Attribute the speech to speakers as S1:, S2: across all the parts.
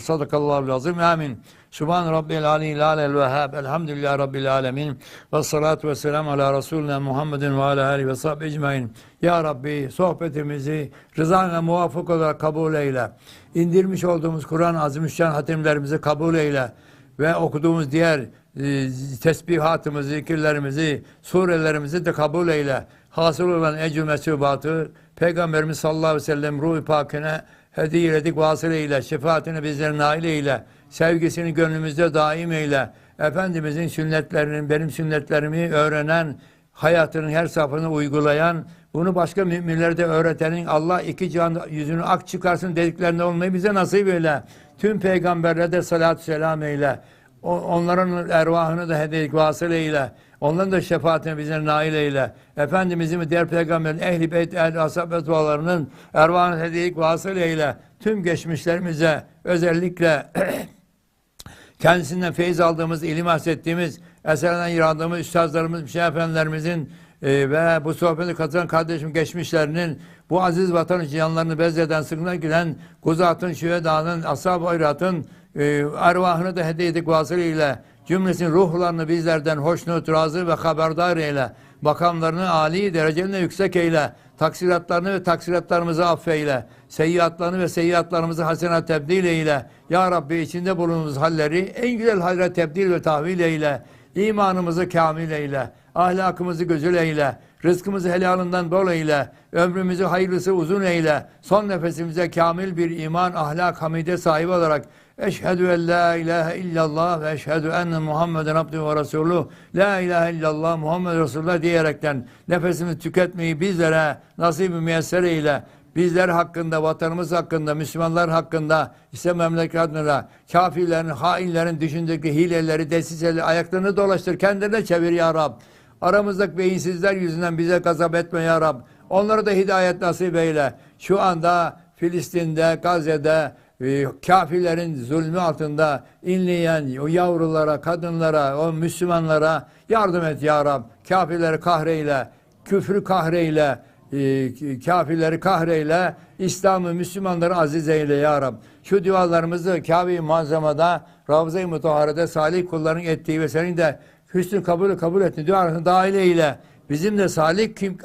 S1: Sadakallahu lazım. Amin. Subhan Rabbil Aliyyil Alel Vehhab. Elhamdülillahi Rabbil Alemin. Ve salatu ve selamu ala Resulina Muhammedin ve ala alihi ve sahbihi ecmain. Ya Rabbi sohbetimizi rızana muvafık olarak kabul eyle. İndirmiş olduğumuz Kur'an-ı Azimüşşan hatimlerimizi kabul eyle. Ve okuduğumuz diğer e, tesbihatımızı, zikirlerimizi, surelerimizi de kabul eyle. Hasıl olan ecrü mesubatı Peygamberimiz sallallahu aleyhi ve sellem ruh-i pakine hediye eyledik vasıl eyle. Şefaatini bizlere nail eyle. Sevgisini gönlümüzde daim eyle. Efendimizin sünnetlerinin, benim sünnetlerimi öğrenen, hayatının her safhını uygulayan, bunu başka müminlere de öğretenin Allah iki can yüzünü ak çıkarsın dediklerinde olmayı bize nasip eyle. Tüm peygamberlere de salatü selam eyle. Onların ervahını da hediyelik vasıl eyle. Onların da şefaatine bize nail eyle. Efendimizin diğer peygamberin ehli beyt ehli ashab ve dualarının ervahını hediyelik vasıl eyle. Tüm geçmişlerimize özellikle kendisinden feyiz aldığımız, ilim hassettiğimiz, eserden yaradığımız üstazlarımız, şeyh efendilerimizin e, ve bu sohbete katılan kardeşim geçmişlerinin bu aziz vatan için yanlarını bezleden, sırrına giren Kuzat'ın, Şüheda'nın, Ashab-ı Hayrat'ın e, ervahını da hediye edip vasılıyla cümlesinin ruhlarını bizlerden hoşnut, razı ve haberdar eyle. Makamlarını âli derecelerine yüksek eyle. Taksiratlarını ve taksiratlarımızı affeyle. Seyyiatlarını ve seyyiatlarımızı hasenat tebdil eyle. Ya Rabbi içinde bulunduğumuz halleri en güzel hayra tebdil ve tahvil eyle. İmanımızı kamil eyle. Ahlakımızı gözül eyle. Rızkımızı helalından bol eyle. Ömrümüzü hayırlısı uzun eyle. Son nefesimize kamil bir iman, ahlak, hamide sahibi olarak Eşhedü en la ilahe illallah ve eşhedü enne Muhammeden abdühü ve resuluh. La ilahe illallah Muhammed Resulullah diyerekten nefesimizi tüketmeyi bizlere nasip-i müyesser. Bizler hakkında, vatanımız hakkında, Müslümanlar hakkında, ise memleket kafirlerin, hainlerin düşündüğü hileleri, desiseleri ayaklarını dolaştır. Kendilerine çevir ya Rab. Aramızdaki beyinsizler yüzünden bize gazap etme ya Rab. Onlara da hidayet nasip eyle. Şu anda Filistin'de, Gazze'de, e, kafirlerin zulmü altında inleyen o yavrulara, kadınlara, o Müslümanlara yardım et ya Rab. Kafirleri kahreyle, küfrü kahreyle, e, kafirleri kahreyle, İslam'ı, Müslümanları aziz eyle ya Rab. Şu dualarımızı Kabe-i Muazzama'da, Ravza-i Mutahhare'de salih kulların ettiği ve senin de hüsnü kabul kabul ettiğin dualarını dahil eyle. Bizim de salih kim,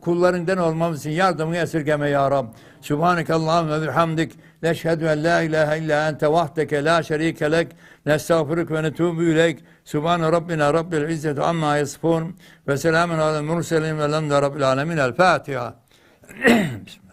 S1: kullarından olmamız için yardımını esirgeme ya Rab. Subhaneke Allahümme ve bihamdik. Leşhedü en la ilahe illa ente vahdeke la şerike lek. Nestağfiruk ve netubu ileyk. Subhane Rabbina Rabbil İzzeti amma yasifun. Ve selamun alel murselin ve lemde Rabbil alemin. El Fatiha. Bismillah.